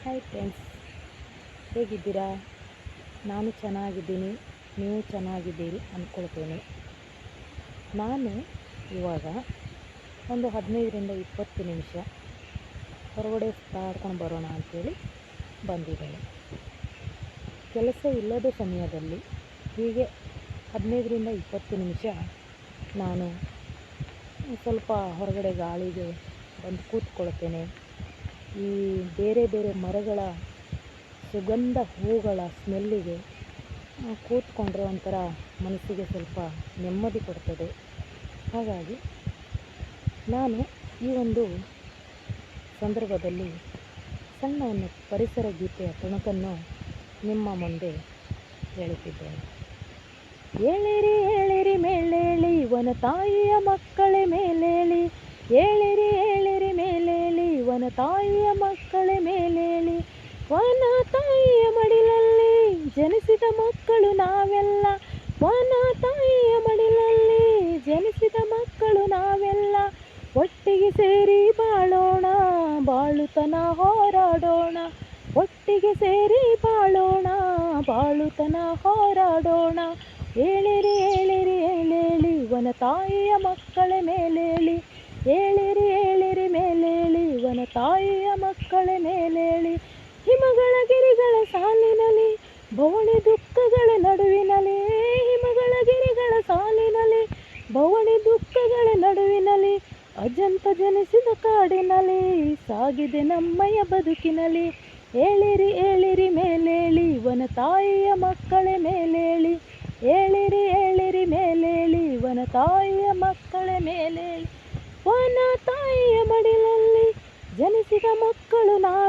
Hi friends ಹೇಗಿದ್ದೀರಾ? ನಾನು ಚೆನ್ನಾಗಿದ್ದೀನಿ. ನೀವು ಚೆನ್ನಾಗಿದ್ದೀರಿ ಅಂದ್ಕೊಳ್ತೇನೆ ನಾನು ಇವಾಗ ಒಂದು ಹದಿನೈದರಿಂದ ಇಪ್ಪತ್ತು ನಿಮಿಷ ಹೊರಗಡೆ ಸುತ್ತಾಡ್ಕೊಂಡು ಬರೋಣ ಅಂಥೇಳಿ ಬಂದಿದ್ದೇನೆ. ಕೆಲಸ ಇಲ್ಲದ ಸಮಯದಲ್ಲಿ ಹೀಗೆ ಹದಿನೈದರಿಂದ ಇಪ್ಪತ್ತು ನಿಮಿಷ ನಾನು ಸ್ವಲ್ಪ ಹೊರಗಡೆ ಗಾಳಿಗೆ ಬಂದು ಕೂತ್ಕೊಳ್ತೇನೆ. ಈ ಬೇರೆ ಬೇರೆ ಮರಗಳ ಸುಗಂಧ ಹೂಗಳ ಸ್ಮೆಲ್ಲಿಗೆ ಕೂತ್ಕೊಂಡ್ರೆ ಒಂಥರ ಮನಸ್ಸಿಗೆ ಸ್ವಲ್ಪ ನೆಮ್ಮದಿ ಕೊಡ್ತದೆ. ಹಾಗಾಗಿ ನಾನು ಈ ಒಂದು ಸಂದರ್ಭದಲ್ಲಿ ಸಣ್ಣ ಒಂದು ಪರಿಸರ ಗೀತೆಯ ತುಣುಕನ್ನು ನಿಮ್ಮ ಮುಂದೆ ಹೇಳುತ್ತಿದ್ದೇನೆ. ಏಳಿರಿ ಏಳಿರಿ, ಮೇಲೇಳಿ ವನ ತಾಯಿಯ ಮಕ್ಕಳೇ ಮೇಲೇಳಿ. ಏಳಿರಿ ಏಳಿರಿ, ಮೇಲೇಳಿ ವನ ತಾಯಿಯ ಮಕ್ಕಳೇ ಮೇಲೇಳಿ ವನ ತಾಯಿಯ ಮಡಿಲಲ್ಲಿ ಜನಿಸಿದ ಮಕ್ಕಳು ನಾವೆಲ್ಲ. ವನ ತಾಯಿಯ ಮಡಿಲಲ್ಲಿ ಜನಿಸಿದ ಮಕ್ಕಳು ನಾವೆಲ್ಲ. ಒಟ್ಟಿಗೆ ಸೇರಿ ಬಾಳೋಣ, ಬಾಳುತನ ಹೋರಾಡೋಣ. ಒಟ್ಟಿಗೆ ಸೇರಿ ಬಾಳೋಣ, ಬಾಳುತನ ಹೋರಾಡೋಣ. ಏಳಿರಿ ಏಳಿರಿ ಹೇಳೇಳಿ ವನ ತಾಯಿಯ ಮಕ್ಕಳ ಮೇಲೇಳಿ ಏಳಿರಿ ಏಳಿರಿ ಮೇಲೇಳಿ ವನ ತಾಯಿಯ ಮಕ್ಕಳ ಮೇಲೇಳಿ ಹಿಮಗಳ ಗಿರಿಗಳ ಸಾಲಿನಲ್ಲಿ, ಬವಣೆ ದುಃಖಗಳ ನಡುವಿನಲ್ಲಿ, ಹಿಮಗಳ ಗಿರಿಗಳ ಸಾಲಿನಲ್ಲಿ, ಬವಣೆ ದುಃಖಗಳ ನಡುವಿನಲ್ಲಿ, ಅಜಂತ ಜನಿಸಿದ ಕಾಡಿನಲ್ಲಿ, ಸಾಗಿದೆ ನಮ್ಮಯ ಬದುಕಿನಲ್ಲಿ. ಏಳಿರಿ ಏಳಿರಿ ಮೇಲೇಳಿ, ವನ ತಾಯಿಯ ಮಕ್ಕಳ ಮೇಲೇಳಿ. ಏಳಿರಿ ಏಳಿರಿ ಮೇಲೇಳಿ, ವನ ತಾಯಿಯ ಮಕ್ಕಳ ಮೇಲೇಳಿ. ವನ ತಾಯಿಯ